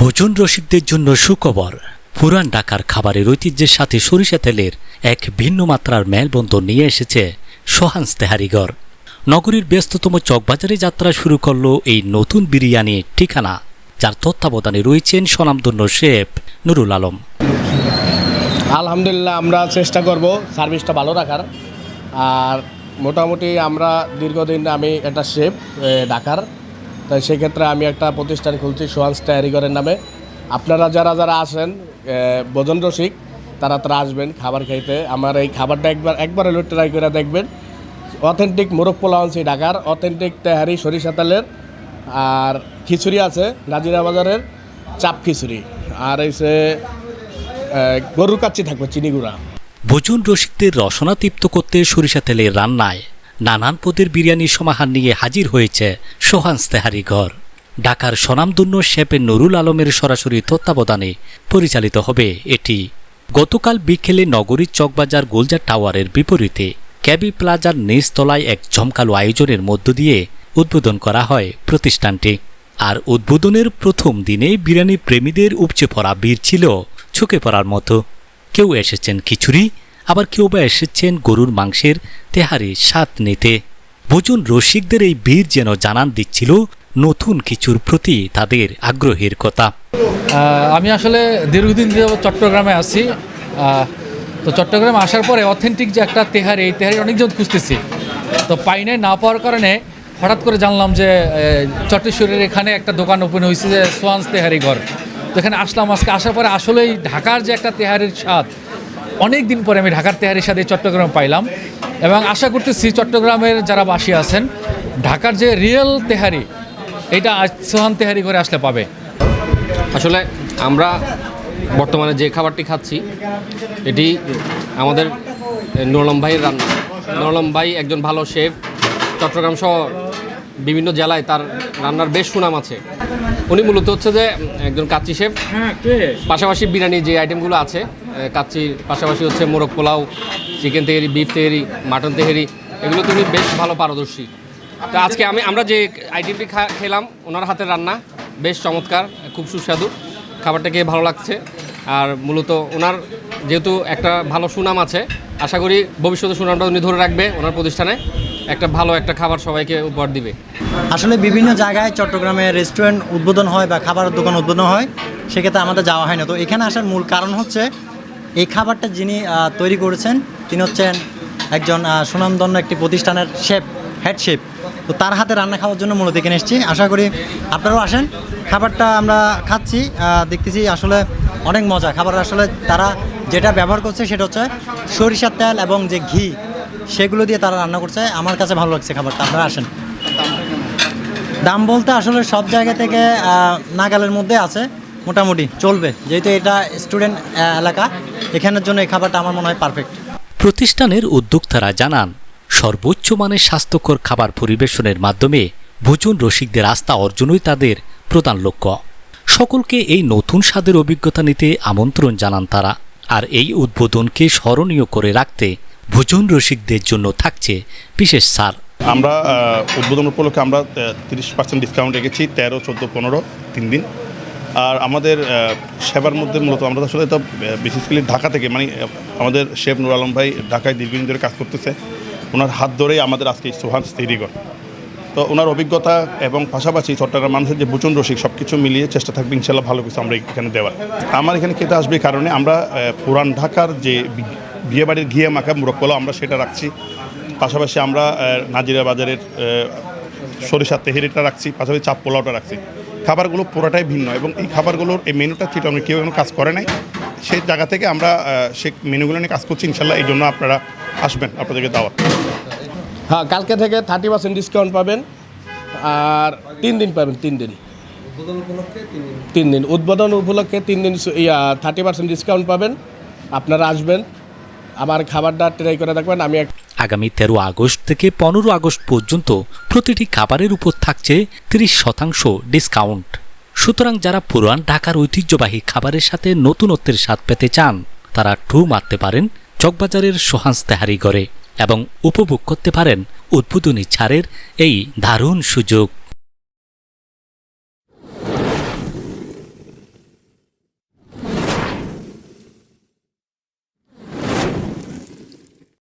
ভোজন রসিকদের জন্য সুখবর। পুরান ঢাকার খাবারের ঐতিহ্যের সাথে সরিষা তেলের এক ভিন্ন মাত্রার মেলবন্ধন নিয়ে এসেছে সোহান্স তেহারিগর নগরীর ব্যস্ততম চকবাজারে যাত্রা শুরু করল এই নতুন বিরিয়ানি ঠিকানা, যার তত্ত্বাবধানে রয়েছেন স্বনামধন্য শেফ নুরুল আলম। আলহামদুলিল্লাহ, আমরা চেষ্টা করব সার্ভিসটা ভালো রাখার। আর মোটামুটি আমরা দীর্ঘদিন আমি একটা শেফ ঢাকার। তাই সেক্ষেত্রে আমি একটা প্রতিষ্ঠান খুলছি সোহান্স তৈরিগরের নামে। আপনারা যারা যারা আসেন ভোজন রসিক, তারা তারা আসবেন খাবার খাইতে। আমার এই খাবারটা একবার একবার হলেও ট্রাই করে দেখবেন। অথেন্টিক মোরগ পোলাও আনছি ঢাকার অথেন্টিক তেহারি, সরিষা তেলের, আর খিচুড়ি আছে, নাজিরা বাজারের চাপ খিচুড়ি। আর এসে গরুর কাচ্চি থাকবে, চিনি গুঁড়া। ভোজন রসিকদের রসনা তৃপ্ত করতে সরিষা তেলের রান্নায় নানান পদের বিরিয়ানির সমাহার নিয়ে হাজির হয়েছে সোহান্স তেহারি ঘর। ঢাকার স্বনামধন্য শেপে নুরুল আলমের সরাসরি তত্ত্বাবধানে পরিচালিত হবে এটি। গতকাল বিকেলে নগরীর চকবাজার গোলজার টাওয়ারের বিপরীতে ক্যাবি প্লাজার নিচতলায় এক ঝমকালো আয়োজনের মধ্য দিয়ে উদ্বোধন করা হয় প্রতিষ্ঠানটি। আর উদ্বোধনের প্রথম দিনে বিরিয়ানি প্রেমীদের উপচে পড়া ভিড় ছিল চোখে পড়ার মতো। কেউ এসেছেন খিচুড়ি আবার কেউ বা এসেছেন গরুর মাংসের তেহারি স্বাদ নিতে। ভোজন রসিকদের এই বীর যেন জানান দিচ্ছিল নতুন কিছুর প্রতি তাদের আগ্রহের কথা। আমি আসলে দীর্ঘদিন চট্টগ্রামে আছি। তো চট্টগ্রামে আসার পরে অথেন্টিক যে একটা তেহারি, এই তেহারি অনেকজন খুঁজতেছি। তো পাই নাই, না পাওয়ার কারণে হঠাৎ করে জানলাম যে চট্টেশ্বরের এখানে একটা দোকান ওপেন হয়েছে যে সোয়ান্স তেহারি ঘর। তো এখানে আসলাম, আজকে আসার পরে আসলেই ঢাকার যে একটা তেহারির স্বাদ অনেক দিন পরে আমি ঢাকার তেহারির সাথে চট্টগ্রাম পাইলাম এবং আশা করতেছি চট্টগ্রামের যারা বাসী আছেন ঢাকার যে রিয়েল তেহারি এটা আজ সোহান তেহারি করে আসলে পাবে। আসলে আমরা বর্তমানে যে খাবারটি খাচ্ছি এটি আমাদের নুরলম ভাইয়ের রান্না। নুরলম ভাই একজন ভালো শেফ চট্টগ্রাম সহ বিভিন্ন জেলায় তার রান্নার বেশ সুনাম আছে। উনি মূলত হচ্ছে যে একজন কাচ্চি শেফ পাশাপাশি বিরিয়ানি যে আইটেমগুলো আছে কাচ্চির পাশাপাশি হচ্ছে মোরগ পোলাও, chicken Tehri beef Tehri mutton Tehri, এগুলো তুমি বেশ ভালো পারদর্শী। তো আজকে আমি, আমরা যে আইটেমটি খা- খেলাম, ওনার হাতের রান্না, বেশ চমৎকার, খুব সুস্বাদু, খাবারটা খেয়ে ভালো লাগছে। আর মূলত ওনার যেহেতু একটা ভালো সুনাম আছে, আশা করি ভবিষ্যতে সুনামটা উনি ধরে রাখবে ওনার প্রতিষ্ঠানে। একটা ভালো একটা খাবার সবাইকে উপহার দিবে। আসলে বিভিন্ন জায়গায় চট্টগ্রামে রেস্টুরেন্ট উদ্বোধন হয় বা খাবারের দোকান উদ্বোধন হয়, সেক্ষেত্রে আমাদের যাওয়া হয় না। তো এখানে আসার মূল কারণ হচ্ছে এই খাবারটা যিনি তৈরি করেছেন, তিনি হচ্ছেন একজন সুনামধন্য একটি প্রতিষ্ঠানের শেফ, হেড শেফ। তো তার হাতে রান্না খাওয়ার জন্য মূলত এখানে এসেছি। আশা করি আপনারাও আসেন। খাবারটা আমরা খাচ্ছি দেখতেছি আসলে অনেক মজা। খাবার আসলে তারা যেটা ব্যবহার করছে সেটা হচ্ছে সরিষার তেল এবং যে ঘি, সেগুলো দিয়ে তারা রান্না করছে। আমার কাছে ভালো লাগছে খাবারটা। আপনারা আসেন। দাম বলতে আসলে সব জায়গা থেকে নাগালের মধ্যে আছে। মোটামুটি চলবে যেহেতু এটা স্টুডেন্ট এলাকা এখানের জন্য এই খাবারটা আমার মনে হয় পারফেক্ট প্রতিষ্ঠানের উদ্যোক্তারা জানান সর্বোচ্চ মানের স্বাস্থ্যকর খাবার পরিবেশনের মাধ্যমে ভোজন রসিকদের আস্থা অর্জনই তাদের প্রধান লক্ষ্য। সকলকে এই নতুন স্বাদের অভিজ্ঞতা নিতে আমন্ত্রণ জানান তারা আর এই উদ্বোধনকে স্মরণীয় করে রাখতে ভোজন রসিকদের জন্য থাকছে বিশেষ ছাড় আমরা উদ্বোধন উপলক্ষে আমরা তিরিশ পার্সেন্ট ডিসকাউন্ট রেখেছি তেরো চোদ্দ পনেরো তিন দিন। আর আমাদের সেবার মধ্যে মূলত আমরা আসলে তো বেসিক্যালি ঢাকা থেকে মানে আমাদের শেফ নুর আলম ভাই ঢাকায় দীর্ঘদিন ধরে কাজ করতেছে। ওনার হাত ধরেই আমাদের আজকে সোহান তৈরিগর তো ওনার অভিজ্ঞতা এবং পাশাপাশি চট্টগ্রাম মানুষের যে বুচন রসিক সব কিছু মিলিয়ে চেষ্টা থাকবে ইনশাল্লাহ ভালো কিছু আমরা এখানে দেওয়ার। আমার এখানে খেতে আসবে কারণে আমরা পুরান ঢাকার যে বিয়েবাড়ির ঘিয়ে মাখা মুরক্কলা আমরা সেটা রাখছি। পাশাপাশি আমরা নাজিরা বাজারের আহ, সরিষার তেহেরিটা রাখছি পাশাপাশি চাপ পোলাওটা রাখছি। খাবারগুলো পুরোটাই ভিন্ন এবং এই খাবারগুলোর এই মেনুটা চিটংয়ে কেউ এখনও কাজ করে নাই। সেই জায়গা থেকে আমরা সেই মেনুগুলো নিয়ে কাজ করছি ইনশাল্লাহ এই জন্য আপনারা আসবেন আপনাদেরকে দাওয়াত। হ্যাঁ কালকে থেকে থার্টি পার্সেন্ট ডিসকাউন্ট পাবেন আর তিন দিন পাবেন তিন দিন। তিন দিন। উদ্বোধন উপলক্ষে তিন দিন ইয়া থার্টি পার্সেন্ট ডিসকাউন্ট পাবেন। আপনারা আসবেন আমার খাবারটা ট্রাই করে দেখবেন আমি এক আগামী তেরো আগস্ট থেকে পনেরো আগস্ট পর্যন্ত প্রতিটি খাবারের উপর থাকছে তিরিশ শতাংশ ডিসকাউন্ট। সুতরাং যারা পুরান ঢাকার ঐতিহ্যবাহী খাবারের সাথে নতুনত্বের স্বাদ পেতে চান, তারা টু মারতে পারেন চকবাজারের সোহান্স তেহারি গড়ে এবং উপভোগ করতে পারেন উদ্বোধনী ছাড়ের এই দারুণ সুযোগ।